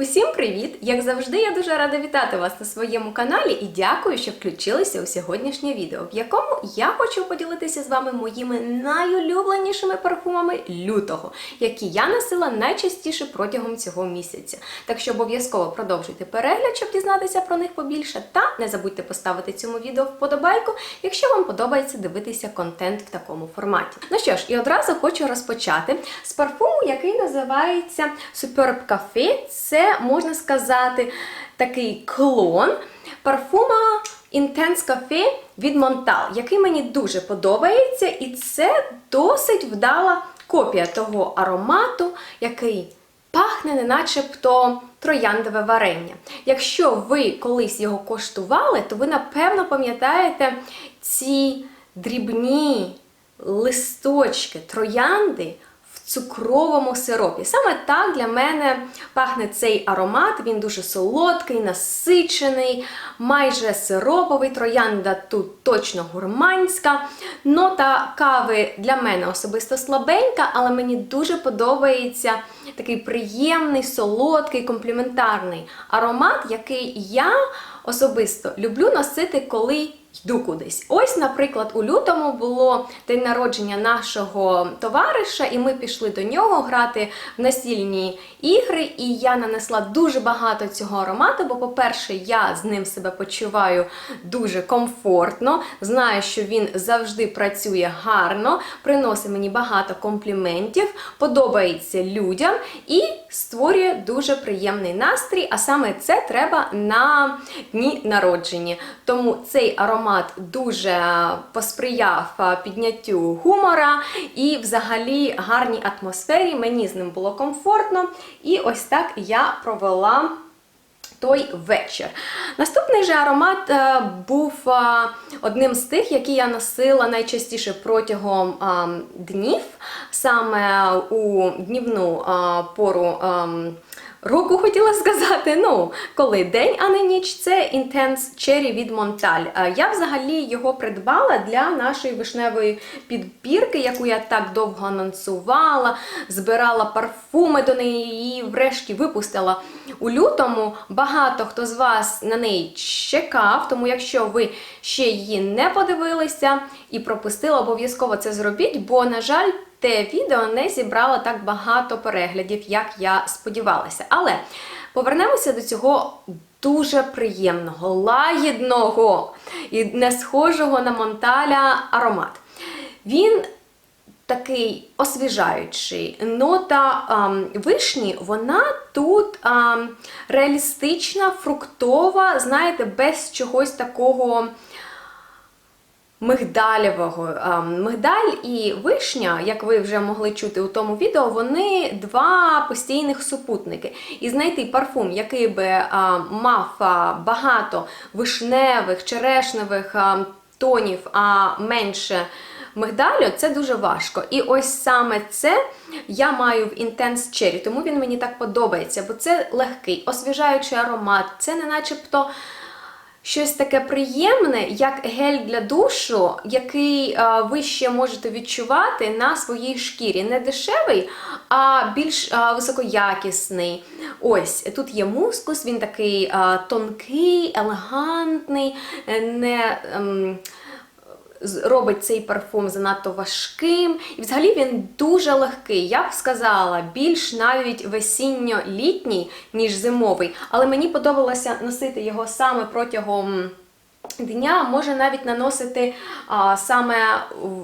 Усім привіт! Як завжди, я дуже рада вітати вас на своєму каналі і дякую, що включилися у сьогоднішнє відео, в якому я хочу поділитися з вами моїми найулюбленішими парфумами лютого, які я носила найчастіше протягом цього місяця. Так що обов'язково продовжуйте перегляд, щоб дізнатися про них побільше, та не забудьте поставити цьому відео вподобайку, якщо вам подобається дивитися контент в такому форматі. Ну що ж, і одразу хочу розпочати з парфуму, який називається Superb Cafe. Це можна сказати такий клон парфума Intense Cafe від Montal, який мені дуже подобається, і це досить вдала копія того аромату, який пахне не начебто трояндове варення. Якщо ви колись його коштували, то ви напевно пам'ятаєте ці дрібні листочки троянди цукровому сиропі. Саме так для мене пахне цей аромат. Він дуже солодкий, насичений, майже сироповий. Троянда тут точно гурманська. Нота кави для мене особисто слабенька, але мені дуже подобається такий приємний, солодкий, компліментарний аромат, який я особисто люблю носити, коли йду кудись. Ось, наприклад, у лютому було день народження нашого товариша, і ми пішли до нього грати в настільні ігри. І я нанесла дуже багато цього аромату, бо, по-перше, я з ним себе почуваю дуже комфортно. Знаю, що він завжди працює гарно, приносить мені багато компліментів, подобається людям і створює дуже приємний настрій. А саме це треба на дні народження. Тому цей аромат дуже посприяв підняттю гумора і, взагалі, гарній атмосфері. Мені з ним було комфортно. І ось так я провела. Той вечір. Наступний же аромат е, був е, одним з тих, які я носила найчастіше протягом е, днів, саме у днівну е, пору. Е, Року хотіла сказати, ну, коли день, а не ніч, це Intense Cherry від Монталь. Я взагалі його придбала для нашої вишневої підбірки, яку я так довго анонсувала, збирала парфуми до неї і врешті випустила у лютому. Багато хто з вас на неї чекав, тому якщо ви ще її не подивилися і пропустили, обов'язково це зробіть, бо, на жаль, те відео не зібрало так багато переглядів, як я сподівалася. Але повернемося до цього дуже приємного, лагідного і не схожого на Монталя аромат. Він такий освіжаючий. Нота ем, вишні, вона тут ем, реалістична, фруктова, знаєте, без чогось такого мигдалєвого. Мигдаль і вишня, як ви вже могли чути у тому відео, вони два постійних супутники. І знайти парфум, який би мав багато вишневих, черешневих тонів, а менше. Мигдалю це дуже важко. І ось саме це я маю в Intense Cherry, тому він мені так подобається, бо це легкий, освіжаючий аромат, це не начебто щось таке приємне, як гель для душу, який а, ви ще можете відчувати на своїй шкірі. Не дешевий, а більш а, високоякісний. Ось тут є мускус, він такий а, тонкий, елегантний, не. Робить цей парфум занадто важким. І взагалі він дуже легкий, я б сказала, більш навіть весінньо-літній, ніж зимовий. Але мені подобалося носити його саме протягом. Дня може навіть наносити а, саме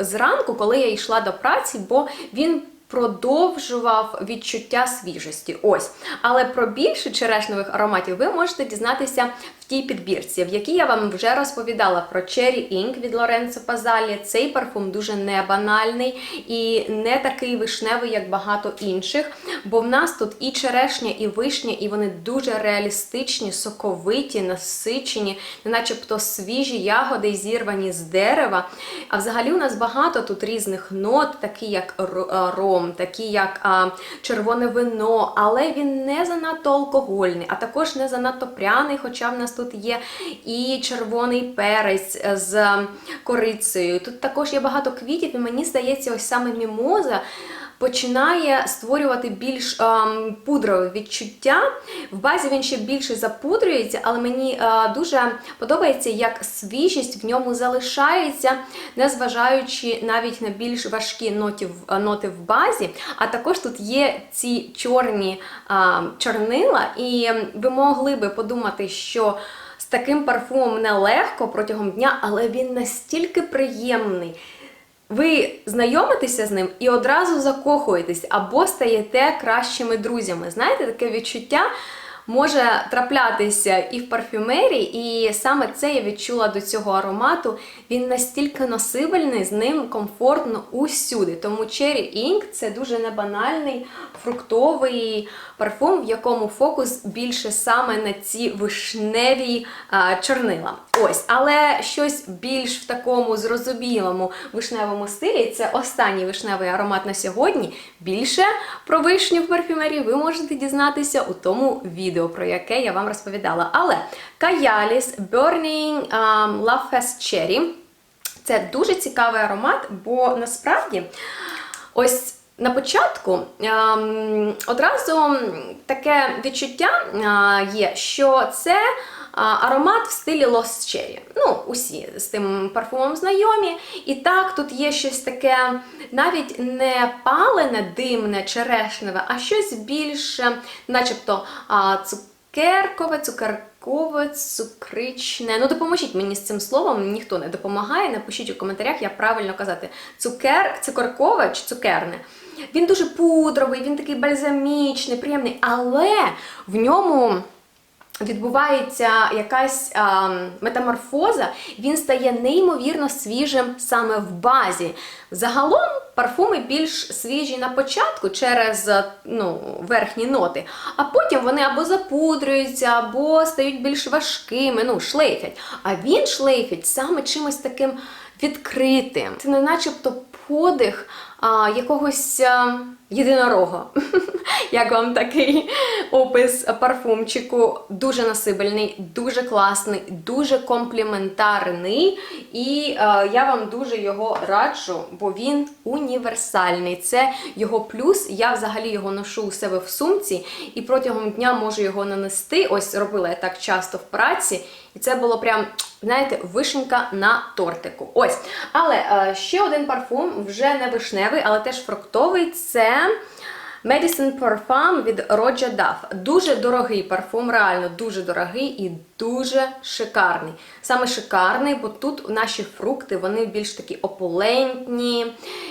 зранку, коли я йшла до праці, бо він продовжував відчуття свіжості. Ось. Але про більше черешневих ароматів ви можете дізнатися тій підбірці, в якій я вам вже розповідала про Cherry Ink від Лоренцо Пазалі. Цей парфум дуже небанальний і не такий вишневий, як багато інших. Бо в нас тут і черешня, і вишня, і вони дуже реалістичні, соковиті, насичені, начебто свіжі ягоди, зірвані з дерева. А взагалі у нас багато тут різних нот, такі як ром, такі як а, червоне вино, але він не занадто алкогольний, а також не занадто пряний, хоча в нас тут є і червоний перець з корицею. Тут також є багато квітів, і мені здається, ось саме мімоза починає створювати більш ем, пудрове відчуття. В базі він ще більше запудрюється, але мені е, дуже подобається, як свіжість в ньому залишається, незважаючи навіть на більш важкі ноти, в- ноти в базі. А також тут є ці чорні е, чорнила, і ви могли би подумати, що з таким парфумом нелегко протягом дня, але він настільки приємний. Ви знайомитеся з ним і одразу закохуєтесь або стаєте кращими друзями. Знаєте, таке відчуття може траплятися і в парфюмерії, і саме це я відчула до цього аромату. Він настільки носибельний, з ним комфортно усюди. Тому Cherry Ink це дуже небанальний фруктовий парфум, в якому фокус більше саме на ці вишневі чорнила. Ось, але щось більш в такому зрозумілому вишневому стилі. Це останній вишневий аромат на сьогодні. Більше про вишню в парфюмерії ви можете дізнатися у тому відео, про яке я вам розповідала. Але Каяліс Burning um, Love Fest Cherry це дуже цікавий аромат, бо насправді ось. На початку ем, одразу таке відчуття е, є, що це аромат в стилі Lost Cherry. Ну, усі з тим парфумом знайомі. І так, тут є щось таке навіть не палене, димне, черешневе, а щось більше, начебто цукеркове, цукеркове, цукричне. Ну, допоможіть мені з цим словом, ніхто не допомагає. Напишіть у коментарях, як правильно казати, цукер, цукеркове чи цукерне. Він дуже пудровий, він такий бальзамічний, приємний, але в ньому відбувається якась а, метаморфоза, він стає неймовірно свіжим саме в базі. Загалом парфуми більш свіжі на початку через ну, верхні ноти, а потім вони або запудрюються, або стають більш важкими, ну, шлейфять. А він шлейфить саме чимось таким відкритим. Це не начебто подих а, якогось а, єдинорога. Як вам такий опис парфумчику? Дуже насибельний, дуже класний, дуже компліментарний. І е, я вам дуже його раджу, бо він універсальний. Це його плюс. Я взагалі його ношу у себе в сумці і протягом дня можу його нанести. Ось робила я так часто в праці. І це було прям, знаєте, вишенька на тортику. Ось. Але е, ще один парфум, вже не вишневий, але теж фруктовий. Це. Medicine Parfum від Roja Duff. Дуже дорогий парфум, реально дуже дорогий і дуже шикарний. Саме шикарний, бо тут наші фрукти вони більш такі опулентні.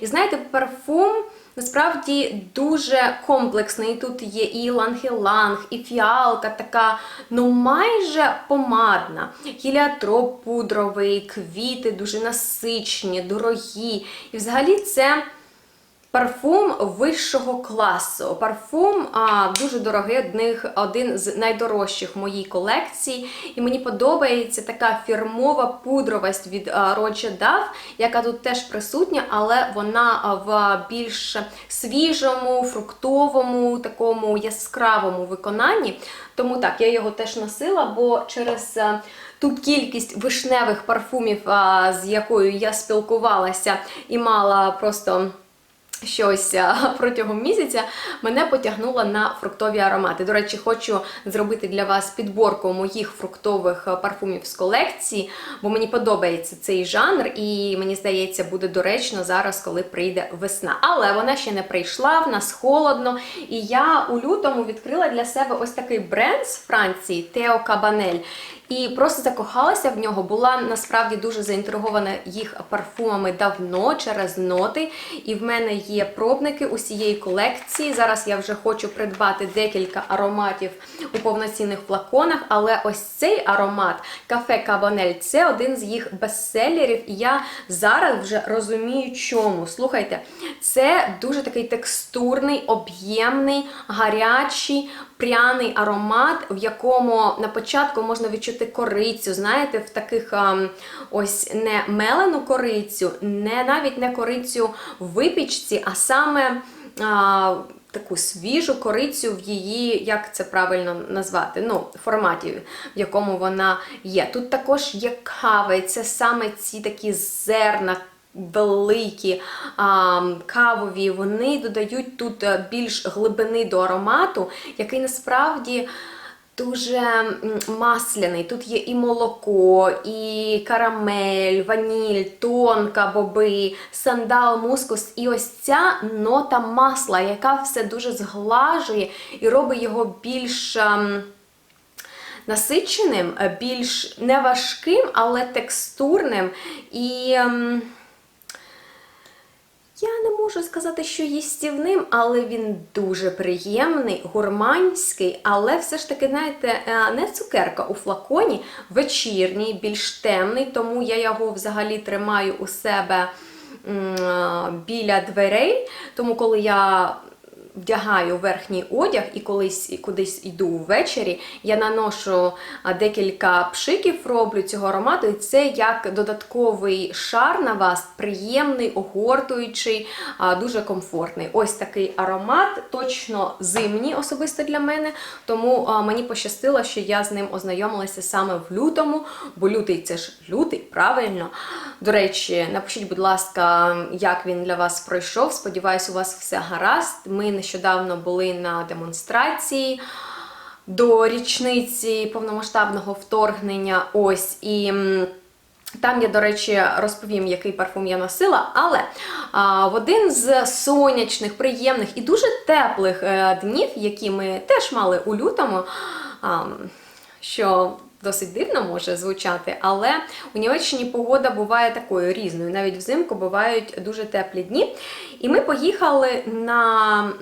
І знаєте, парфум. Насправді дуже комплексний. Тут є і ланг-іланг, і фіалка така, ну майже помадна. Гіліатроп пудровий, квіти дуже насичені, дорогі. І взагалі це. Парфум вищого класу. Парфум а, дуже дорогий, одних, один з найдорожчих в моїй колекції. І мені подобається така фірмова пудровість від Roger Duff, яка тут теж присутня, але вона в більш свіжому, фруктовому, такому яскравому виконанні. Тому так, я його теж носила, бо через. Ту кількість вишневих парфумів, з якою я спілкувалася і мала просто щось а, протягом місяця мене потягнуло на фруктові аромати. До речі, хочу зробити для вас підборку моїх фруктових парфумів з колекції, бо мені подобається цей жанр, і мені здається, буде доречно зараз, коли прийде весна. Але вона ще не прийшла, в нас холодно. І я у лютому відкрила для себе ось такий бренд з Франції Тео Кабанель. І просто закохалася в нього, була насправді дуже заінтригована їх парфумами давно через ноти. І в мене є пробники усієї колекції. Зараз я вже хочу придбати декілька ароматів у повноцінних флаконах, але ось цей аромат кафе Кабанель це один з їх бестселерів. І я зараз вже розумію, чому. Слухайте, це дуже такий текстурний, об'ємний, гарячий, пряний аромат, в якому на початку можна відчути корицю, знаєте, в таких ось не мелену корицю, не навіть не корицю в випічці, а саме. А, Таку свіжу корицю в її, як це правильно назвати, ну, форматі, в якому вона є. Тут також є кава, і це саме ці такі зерна великі, а, кавові, вони додають тут е, більш глибини до аромату, який насправді. Дуже масляний. Тут є і молоко, і карамель, ваніль, тонка, боби, сандал, мускус. І ось ця нота масла, яка все дуже зглажує і робить його більш. ем, насиченим, е, більш не важким, але текстурним. І я не можу сказати, що їстівним, але він дуже приємний, гурманський, але все ж таки, знаєте, е, не цукерка у флаконі, вечірній, більш темний, тому я його взагалі тримаю у себе е, біля дверей. Тому коли я вдягаю верхній одяг і колись і кудись йду ввечері, я наношу декілька пшиків, роблю цього аромату, і це як додатковий шар на вас, приємний, огортуючий, дуже комфортний. Ось такий аромат, точно зимній особисто для мене. Тому мені пощастило, що я з ним ознайомилася саме в лютому, бо лютий це ж лютий, правильно. До речі, напишіть, будь ласка, як він для вас пройшов. Сподіваюсь, у вас все гаразд. Ми нещодавно були на демонстрації до річниці повномасштабного вторгнення. Ось і. Там я, до речі, розповім, який парфум я носила, але а, в один з сонячних, приємних і дуже теплих е, днів, які ми теж мали у лютому, а, що досить дивно може звучати, але у Німеччині погода буває такою різною. Навіть взимку бувають дуже теплі дні. І ми поїхали на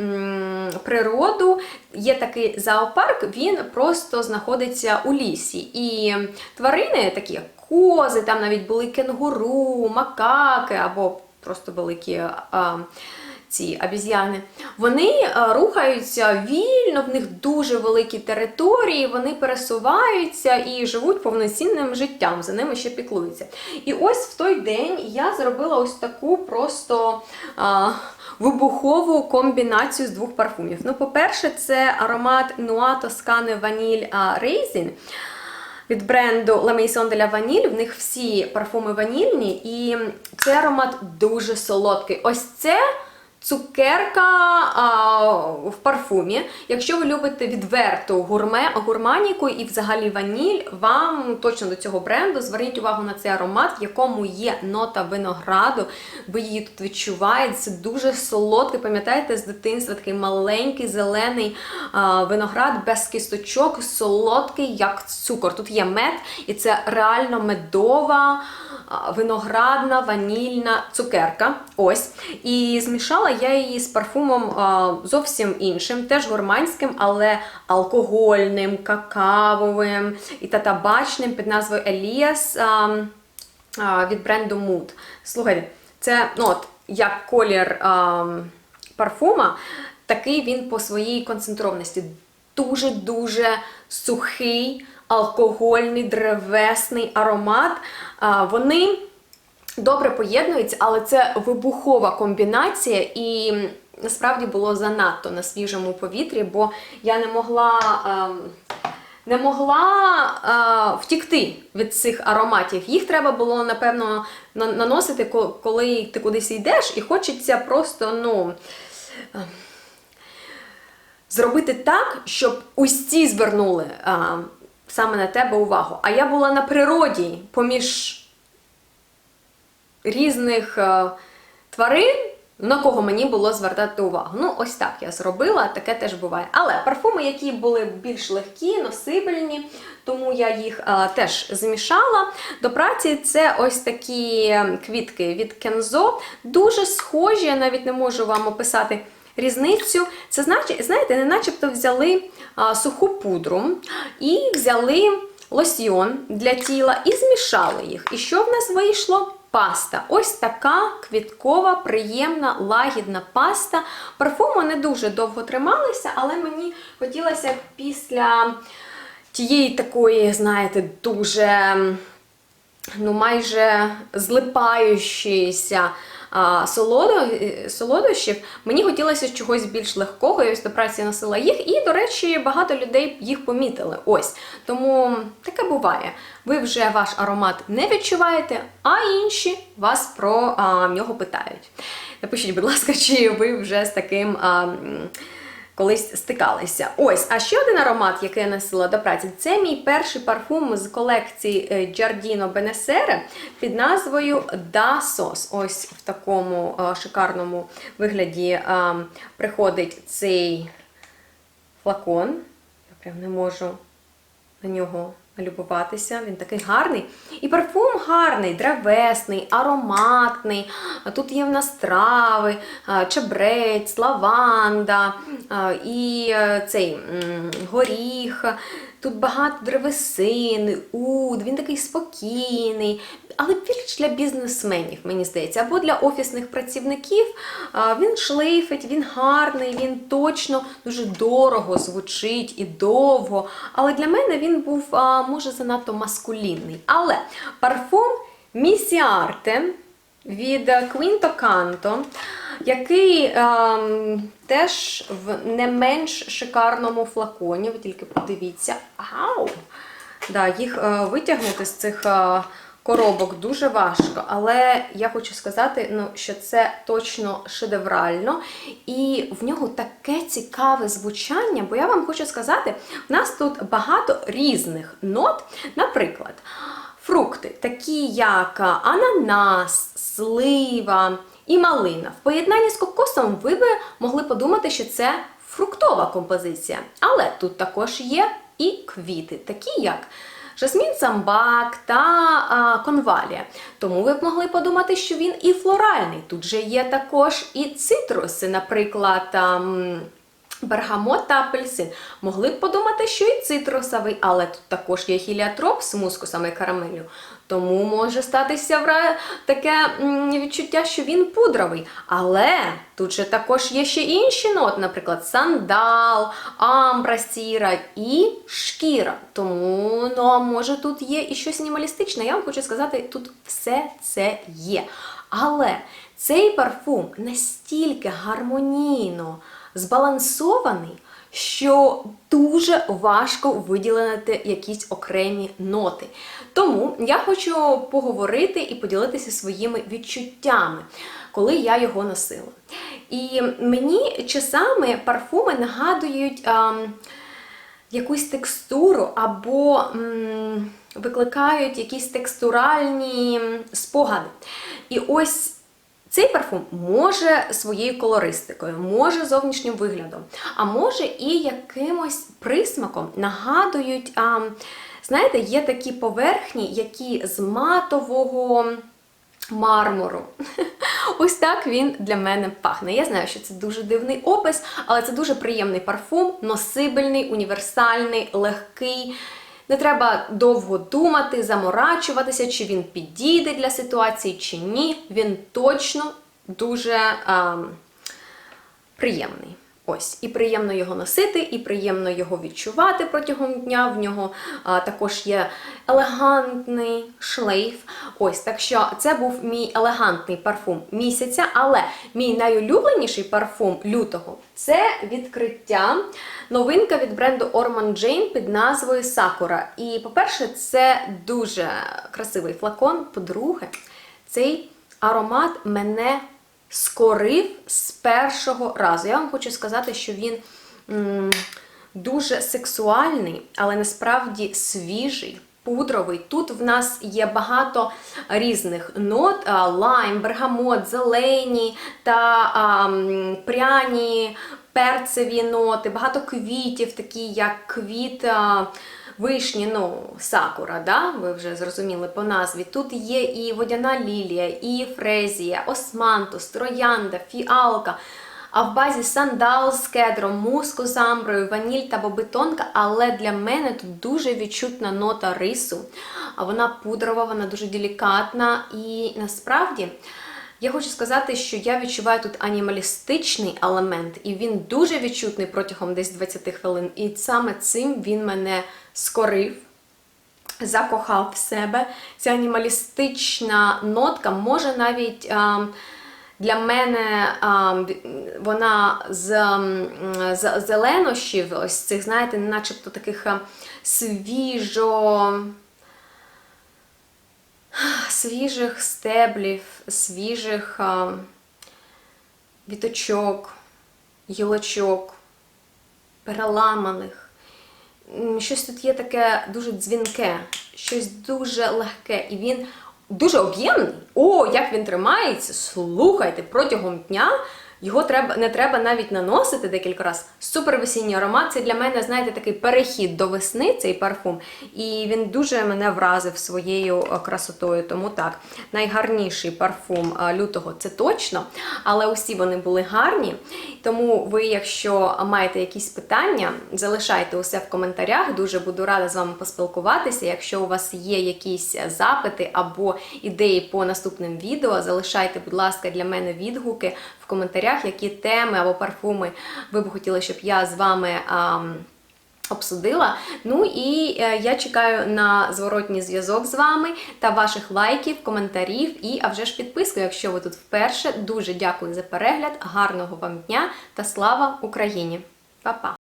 природу. Є такий зоопарк, він просто знаходиться у лісі. І тварини, такі як кози, там навіть були кенгуру, макаки або просто великі. А, ці обіз'яни, вони е, рухаються вільно, в них дуже великі території, вони пересуваються і живуть повноцінним життям, за ними ще піклуються. І ось в той день я зробила ось таку просто а, вибухову комбінацію з двох парфумів. Ну, по-перше, це аромат Noir Toscane Vanille Raisin від бренду La Maison de la Vanille. В них всі парфуми ванільні, і цей аромат дуже солодкий. Ось це. Цукерка а, в парфумі. Якщо ви любите відверту гурме, гурманіку і взагалі ваніль, вам точно до цього бренду зверніть увагу на цей аромат, в якому є нота винограду. Ви її тут відчуваєте. Це дуже солодкий. Пам'ятаєте, з дитинства такий маленький зелений а, виноград без кісточок, солодкий, як цукор. Тут є мед, і це реально медова. Виноградна, ванільна цукерка. Ось. І змішала я її з парфумом зовсім іншим, теж гурманським, але алкогольним, какавовим і та табачним під назвою Еліас від бренду Mood. Слухайте, це ну, от, як колір а, парфума, такий він по своїй концентрованості. Дуже-дуже сухий, алкогольний, древесний аромат. Вони добре поєднуються, але це вибухова комбінація, і насправді було занадто на свіжому повітрі, бо я не могла. ем, не могла е, втікти від цих ароматів. Їх треба було, напевно, наносити, коли ти кудись йдеш, і хочеться просто, ну. е, Зробити так, щоб усі звернули е, саме на тебе увагу. А я була на природі поміж різних е, тварин, на кого мені було звертати увагу. Ну, ось так я зробила, таке теж буває. Але парфуми, які були більш легкі, носибельні, тому я їх е, теж змішала. До праці це ось такі квітки від Кензо. Дуже схожі, я навіть не можу вам описати. Різницю, це значить, знаєте, не начебто взяли а, суху пудру і взяли лосьйон для тіла і змішали їх. І що в нас вийшло? Паста. Ось така квіткова, приємна, лагідна паста. Парфуми не дуже довго трималися, але мені хотілося після тієї такої, знаєте, дуже ну, майже е, солодощів, мені хотілося чогось більш легкого, і ось до праці носила їх, і, до речі, багато людей їх помітили. Ось. Тому таке буває. Ви вже ваш аромат не відчуваєте, а інші вас про а, нього питають. Напишіть, будь ласка, чи ви вже з таким. А, колись стикалися. Ось, а ще один аромат, який я носила до праці, це мій перший парфум з колекції е, Giardino Benessere під назвою Da Sos. Ось в такому е, шикарному вигляді е, приходить цей флакон. Я прям не можу на нього налюбуватися. Він такий гарний. І парфум гарний, древесний, ароматний. Тут є в нас трави, чабрець, чебрець, лаванда і е, цей горіх. Тут багато древесини, уд, він такий спокійний, але більш для бізнесменів, мені здається, або для офісних працівників. Він шлейфить, він гарний, він точно дуже дорого звучить і довго. Але для мене він був, може, занадто маскулінний. Але парфум Місіарте від Quinto Canto, який ем, теж в не менш шикарному флаконі. Ви тільки подивіться. Ау! Да, їх е, витягнути з цих е, коробок дуже важко, але я хочу сказати, ну, що це точно шедеврально, і в нього таке цікаве звучання, бо я вам хочу сказати, в нас тут багато різних нот. Наприклад, фрукти, такі як ананас, слива і малина. В поєднанні з кокосом ви би могли подумати, що це фруктова композиція. Але тут також є і квіти, такі як жасмін самбак та а, конвалія. Тому ви б могли подумати, що він і флоральний. Тут же є також і цитруси, наприклад. ам, Бергамот та апельсин. Могли б подумати, що і цитрусовий, але тут також є хіліатроп з мускусами карамелю. Тому може статися таке відчуття, що він пудровий. Але тут же також є ще інші ноти, наприклад, сандал, амбра сіра і шкіра. Тому, ну, може тут є і щось анімалістичне. Я вам хочу сказати, тут все це є. Але цей парфум настільки гармонійно збалансований, що дуже важко виділити якісь окремі ноти. Тому я хочу поговорити і поділитися своїми відчуттями, коли я його носила. І мені часами парфуми нагадують. ам, якусь текстуру або м, викликають якісь текстуральні спогади. І ось цей парфум може своєю колористикою, може зовнішнім виглядом, а може і якимось присмаком нагадують. А, знаєте, є такі поверхні, які з матового мармуру. Ось так він для мене пахне. Я знаю, що це дуже дивний опис, але це дуже приємний парфум, носибельний, універсальний, легкий. Не треба довго думати, заморачуватися, чи він підійде для ситуації, чи ні. Він точно дуже а, приємний. Ось, і приємно його носити, і приємно його відчувати протягом дня. В нього а, також є елегантний шлейф. Ось, так що це був мій елегантний парфум місяця, але мій найулюбленіший парфум лютого це відкриття. Новинка від бренду Orman Jane під назвою Sakura. І, по-перше, це дуже красивий флакон. По-друге, цей аромат мене скорив з першого разу. Я вам хочу сказати, що він дуже сексуальний, але насправді свіжий. Пудровий. Тут в нас є багато різних нот: лайм, бергамот, зелені та а, пряні, перцеві ноти, багато квітів, такі як квіт вишні, ну, сакура, да? ви вже зрозуміли по назві. Тут є і водяна лілія, і фрезія, османтус, троянда, фіалка. А в базі сандал з кедром, муску з амброю, ваніль та бобитонка, але для мене тут дуже відчутна нота рису. Вона пудрова, вона дуже делікатна. І насправді я хочу сказати, що я відчуваю тут анімалістичний елемент, і він дуже відчутний протягом десь 20 хвилин. І саме цим він мене скорив. закохав в себе. Ця анімалістична нотка може навіть а, для мене а, вона з, з зеленощів, ось цих, знаєте, начебто таких свіжо. Свіжих стеблів, свіжих віточок, гілочок, переламаних. Щось тут є таке дуже дзвінке, щось дуже легке, і він дуже об'ємний. О, як він тримається! Слухайте, протягом дня його треба не треба навіть наносити декілька разів. Супер весінній аромат. Це для мене, знаєте, такий перехід до весни, цей парфум. І він дуже мене вразив своєю е, красотою. Тому так, найгарніший парфум е, лютого це точно. Але усі вони були гарні. Тому ви, якщо маєте якісь питання, залишайте усе в коментарях. Дуже буду рада з вами поспілкуватися. Якщо у вас є якісь запити або ідеї по наступним відео, залишайте, будь ласка, для мене відгуки коментарях, які теми або парфуми ви б хотіли, щоб я з вами. А, Обсудила. Ну і е, я чекаю на зворотній зв'язок з вами та ваших лайків, коментарів і, а вже ж підписку, якщо ви тут вперше. Дуже дякую за перегляд, гарного вам дня та слава Україні! Па-па!